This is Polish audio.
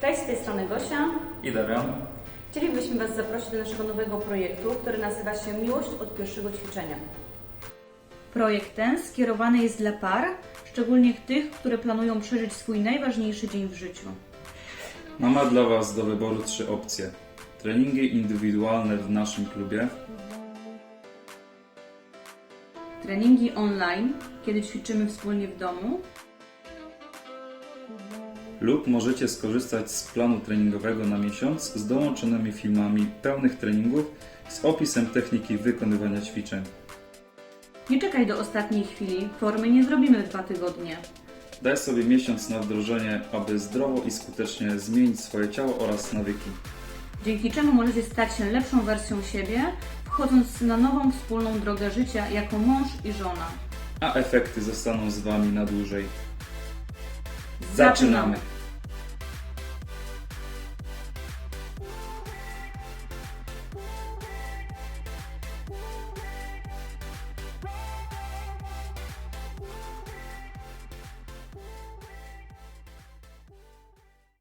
Cześć, z tej strony Gosia. I Damian. Chcielibyśmy Was zaprosić do naszego nowego projektu, który nazywa się Miłość od pierwszego ćwiczenia. Projekt ten skierowany jest dla par, szczególnie tych, które planują przeżyć swój najważniejszy dzień w życiu. Mamy dla Was do wyboru trzy opcje. Treningi indywidualne w naszym klubie, Treningi online, kiedy ćwiczymy wspólnie w domu, lub możecie skorzystać z planu treningowego na miesiąc z dołączonymi filmami pełnych treningów z opisem techniki wykonywania ćwiczeń. Nie czekaj do ostatniej chwili, formy nie zrobimy w dwa tygodnie. Daj sobie miesiąc na wdrożenie, aby zdrowo i skutecznie zmienić swoje ciało oraz nawyki. Dzięki czemu możecie stać się lepszą wersją siebie, wchodząc na nową wspólną drogę życia jako mąż i żona. A efekty zostaną z Wami na dłużej. Zaczynamy!